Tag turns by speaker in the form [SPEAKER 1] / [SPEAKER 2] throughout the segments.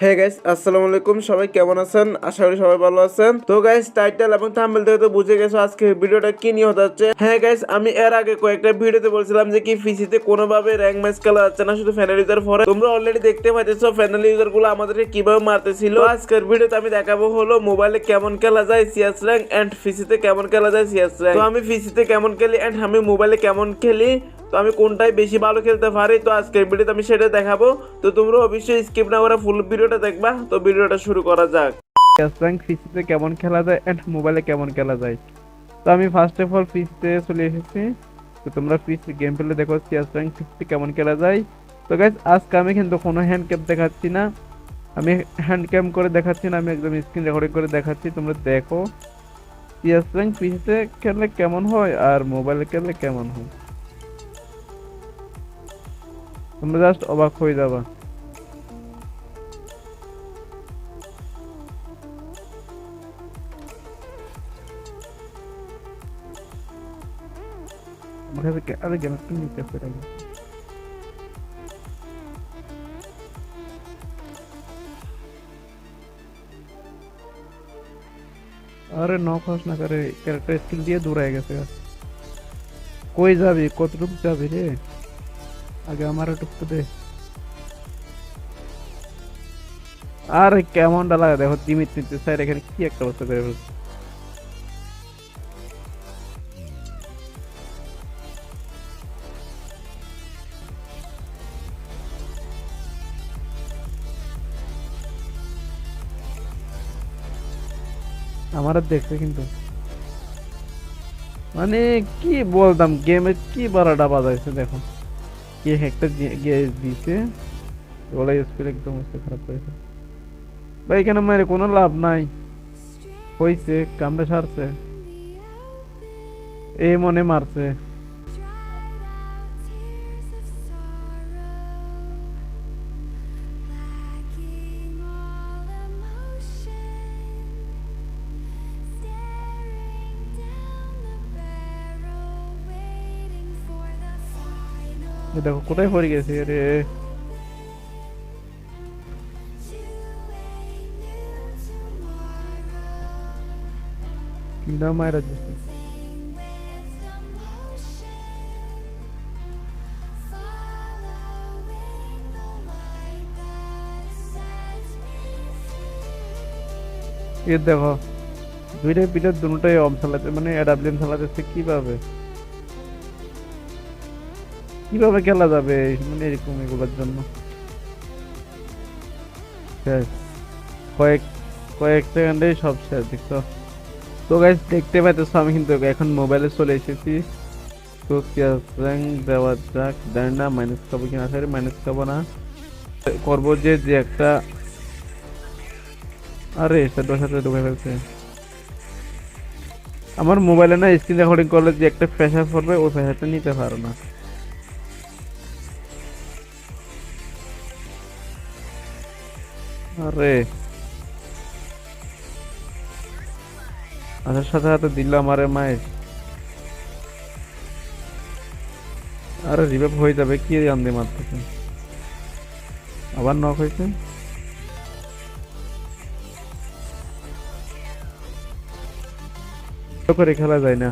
[SPEAKER 1] Hey guys আসসালামু আলাইকুম সবাই কেমন আছেন? আশা করি সবাই ভালো আছেন। তো গাইস টাইটেল এবং থাম্বনেল থেকে তো বুঝে গেছো আজকে ভিডিওটা কি নিয়ে হতে যাচ্ছে। হ্যাঁ গাইস আমি এর আগে কয়েকটা ভিডিওতে বলছিলাম যে কি পিসিতে কোনোভাবে র্যাঙ্ক ম্যাচ খেলা যাচ্ছে না, শুধু ফ্যানাল ইউজার ফরে তোমরা অলরেডি দেখতে পাইতেছো ফ্যানাল ইউজারগুলো আমাদেরকে কীভাবে মারতেছিল। আজকের ভিডিওতে আমি দেখাবো হলো মোবাইলে কেমন খেলা যায় সিএস র্যাঙ্ক এন্ড পিসিতে কেমন খেলা যায় সিএস র্যাঙ্ক তো আমি পিসিতে কেমন খেলি এন্ড আমি মোবাইলে কেমন খেলি তো আমি কোনটাই বেশি ভালো খেলতে পারি? তো আজকের ভিডিওতে আমি সেটা দেখাবো। তো তোমরা অবশ্যই স্কিপ না করে ফুল ভিডিওটা দেখবা। তো ভিডিওটা শুরু করা যাক।
[SPEAKER 2] র্যাঙ্ক পিসিতে কেমন খেলা যায় এন্ড মোবাইলে কেমন খেলা যায়? তো আমি ফার্স্ট অফ অল পিসিতে চলে এসেছি। তো তোমরা পিসি গেম প্লে দেখো র্যাঙ্ক পিসিতে কেমন খেলা যায়? তো গাইজ আজকে আমি কিন্তু কোনো হ্যান্ড ক্যাম দেখাচ্ছি না। আমি হ্যান্ড ক্যাম করে দেখাচ্ছি না, আমি একদম স্ক্রিন রেকর্ডিং করে দেখাচ্ছি, তোমরা দেখো। সিএস র্যাঙ্ক পিসিতে খেললে কেমন হয় আর মোবাইলে খেললে কেমন হয়? তোমরা জাস্ট অবাক হয়ে যাবা আমার কাছে গে- আরে গেম একটু নিতে পেরে গেছে আরে ন খস না করে ক্যারেক্টার স্কিল দিয়ে দূর হয়ে গেছে কই যাবি কতটুকু যাবি রে আগে আমার টুকু দে। আরে কেমনটা লাগে দেখো তিমির তিনটে স্যার এখানে কি একটা অবস্থা করে ফেলছে। আমার দেখছে কিন্তু। মানে কি বলতাম গেমে কি বারাটা বাজাইছে দেখো। কি একটা গিয়ে দিছে ওলাই স্পিল একদম অবস্থা খারাপ করেছে ভাই, এখানে মেরে কোনো লাভ নাই। হইছে, কামড়ে সারছে। এ মনে মারছে। দেখো, কোথায় পড়ে গেছে? রে দেখো, দুইটা পিঠের দুটোই অম চালাতে মানে অ্যাডাবলিন চালাতেছে কীভাবে? কীভাবে খেলা যাবে? মানে এরকম এগুলোর জন্য। কয়েক কয়েক সেকেন্ডেই সব শেষ, দেখছ? তো গাইজ দেখতে পাইতেছো আমি কিন্তু এখন মোবাইলে চলে এসেছি। তো র্যাঙ্ক দেওয়া যাক জানি না মাইনাস খাব কিনা? আসলে মাইনাস খাব না। করব যে যে একটা আরে সেটার সাথে ঢুকে ফেলছে। আমার মোবাইলে না স্ক্রিন রেকর্ডিং করলে যে একটা প্রেশার পড়বে ওই প্রেশারটা নিতে পারো না। আরে। আসার সাথে সাথে দিলাম, আরে মায়ের আরে রিভাইভ হয়ে যাবে, কি আন্দে মারতেছে? আবার নক হয়েছে? করে খেলা যায় না।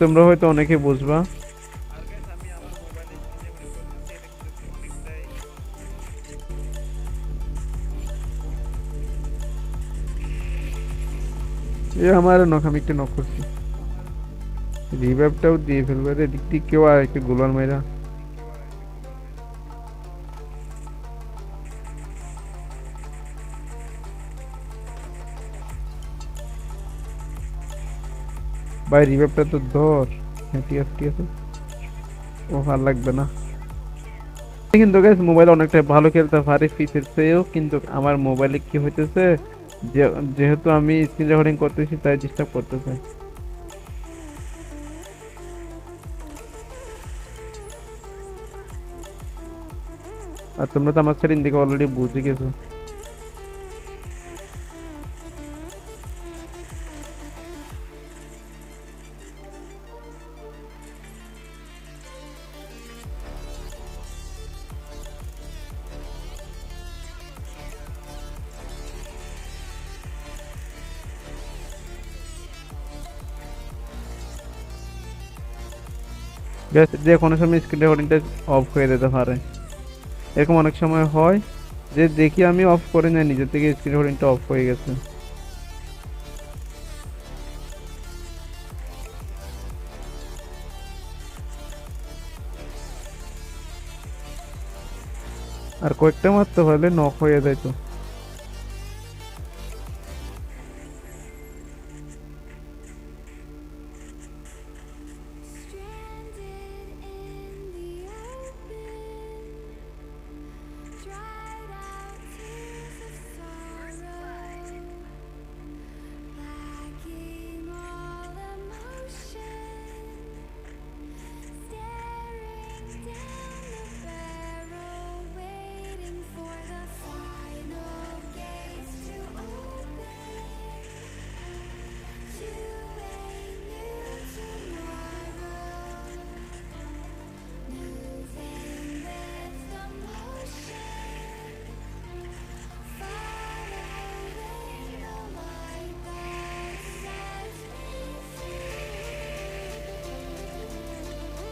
[SPEAKER 2] তোমরা হয়তো অনেকে বুঝবা। এ আমার নখ, আমি একটু নখ করছি রিভাইভটাও দিয়ে ফেলবে রে দিক দিক কেউ আর একটু গোলার মাইরা। ভাই রিভাইভটা তো ধর। হ্যাঁ ঠিক আছে ঠিক আছে। ও ভালো লাগবে না। কিন্তু মোবাইল অনেকটা ভালো খেলতে পারে ফিচার কিন্তু আমার মোবাইলে কি হইতেছে? যেহেতু আমি স্ক্রিন রেকর্ডিং করতেছি, তাই ডিস্টার্ব করতেছে। আর তোমরা তো আমার সেদিন দেখে অলরেডি বুঝে গেছো। যে কোনো সময় স্ক্রিন রেকর্ডিংটা অফ হয়ে যেতে পারে। এরকম অনেক সময় হয় যে দেখি আমি অফ করে না নিজের থেকে স্ক্রিন রেকর্ডিংটা অফ হয়ে গেছে। আর কয়েকটা মারতে পারলে নক হয়ে যায় তো।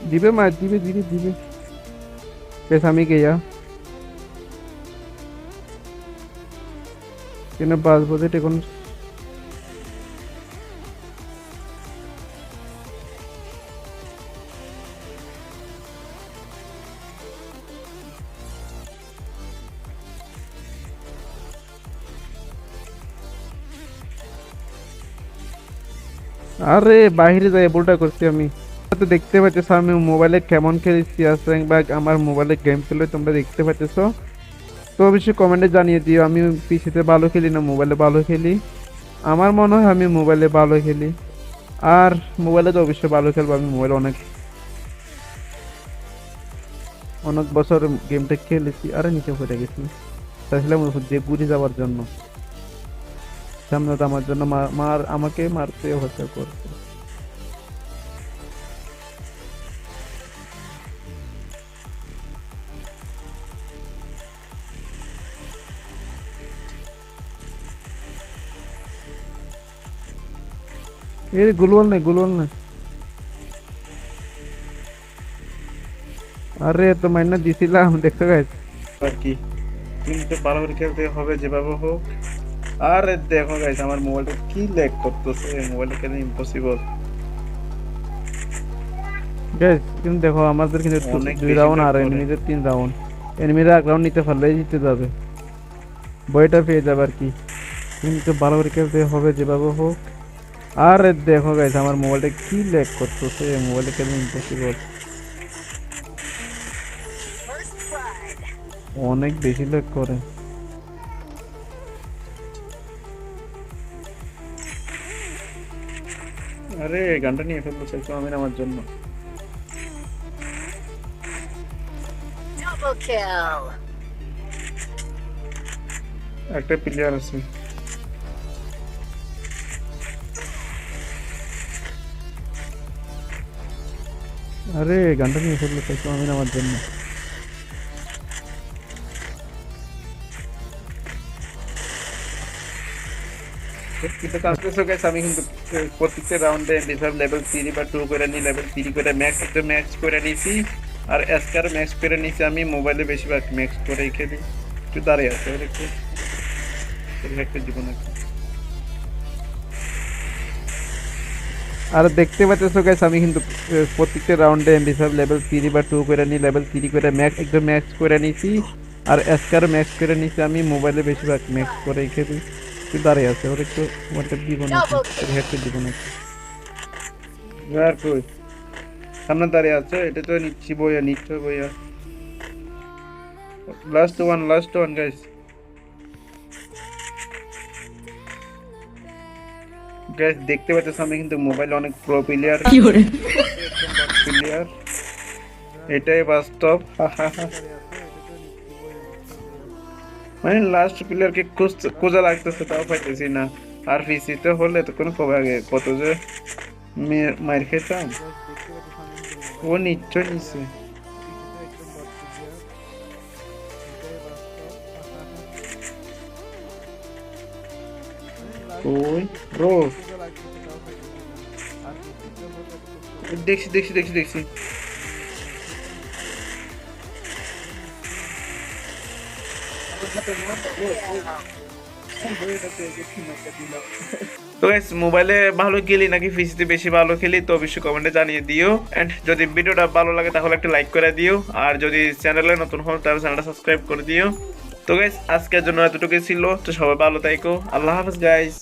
[SPEAKER 3] Free.
[SPEAKER 2] দিবে মার দিবে দিবে দিবে। বেশ আমি গেয়া কেন বাস বোধে এখন আরে, বাইরে যাই, ভুলটা করছি আমি। তো দেখতে পাচ্ছ আমি মোবাইলে কেমন খেলেছি আসেন বা আমার মোবাইলে গেম খেলে তোমরা দেখতে পাচ্ছ। তো অবশ্যই কমেন্টে জানিয়ে দিও, আমি পিসিতে ভালো খেলি না মোবাইলে ভালো খেলি? আমার মনে হয় আমি মোবাইলে ভালো খেলি। আর মোবাইলে তো অবশ্যই ভালো খেলব, আমি মোবাইলে অনেক অনেক বছর গেমটা খেলেছি। আরে, নিচে পড়ে গেছি। চাইছিলাম যে ঘুরে যাওয়ার জন্য। সামনে আমার জন্য মার আমাকে মারতে হতে করছে। এই গুলওয়াল নাই গুলওয়াল নাই। আরে তো মাইনা দিছিলাম দেখতে গাইছ
[SPEAKER 1] আর কি? কিন্তু করে খেলতে হবে যেভাবে হোক। আর দেখো গাইস আমার মোবাইলটা কি ল্যাগ করতেছে? মোবাইলটা কেন ইম্পসিবল
[SPEAKER 2] গাইস কিন্তু দেখো আমাদের কিন্তু দুই রাউন্ড আর এনিমিদের তিন রাউন্ড এনিমিরা এক রাউন্ড নিতে পারলে জিতে যাবে। বইটা পেয়ে যাবে আর কি। কিন্তু ভালো করে খেলতে হবে যেভাবে হোক। আর দেখো গাইস আমার মোবাইলটা কি ল্যাগ করতেছে? মোবাইলটা কেন ইম্পসিবল অনেক বেশি ল্যাগ করে।
[SPEAKER 1] আরে গানটা নিয়ে ফেলতে চাইছো আমি আমার জন্য. একটা প্লেয়ার আছে।
[SPEAKER 2] আরে, গানটা নিয়ে ফেলল চাইছো আমি আমার জন্য।
[SPEAKER 1] কিন্তু কাজতেছো গাইস আমি কিন্তু প্রত্যেকটা রাউন্ডে ডিফার লেভেল থ্রি বা টু করে নি লেভেল থ্রি করে ম্যাক্স একটা ম্যাক্স করে নিছি। আর এসকার ম্যাক্স করে নিছি, আমি মোবাইলে বেশিরভাগ ম্যাক্স করেই খেলি। একটু দাঁড়িয়ে আছে একটু একটা জীবন আছে।
[SPEAKER 2] আর দেখতে পাচ্ছ গাইস আমি কিন্তু প্রত্যেকটা রাউন্ডে এমবি ফাইভ লেভেল থ্রি বা টু করে নিই লেভেল থ্রি করে ম্যাক্স একদম ম্যাক্স করে নিছি। আর এসকার ম্যাক্স করে নিছি আমি মোবাইলে বেশিরভাগ ম্যাক্স করে খেলি। একটু দাঁড়িয়ে আছে ওর একটু আছে ওর একটা। জীবন আছে
[SPEAKER 1] কই? সামনে দাঁড়িয়ে আছে, এটা তো নিচ্ছি বইয়া, নিচ্ছ booyah. Last one last one guys guys দেখতে পাচ্ছ আমি কিন্তু মোবাইল অনেক প্রো প্লেয়ার প্লেয়ার এটাই বাস্তব। মানে লাস্ট প্লেয়ার প্লেয়ারকে খোঁজা লাগতেছে তাও পাইতেছি না। আর পিসিতে হলে তো কোনো কবে আগে। কত যে মার খেতাম। ও নিশ্চয় নিচ্ছে Oi, bro. Deixa, deixa, deixa, deixa. তো মোবাইলে ভালো খেলি নাকি ফিসিতে বেশি ভালো খেলি তো অবশ্যই কমেন্টে জানিয়ে দিও। এন্ড যদি ভিডিওটা ভালো লাগে তাহলে একটা লাইক করে দিও। আর যদি চ্যানেলে নতুন হন তাহলে চ্যানেলটা সাবস্ক্রাইব করে দিও। তো গাইস আজকের জন্য এতটুকুই ছিল। তো সবাই ভালো থাকো আল্লাহ হাফেজ গাইস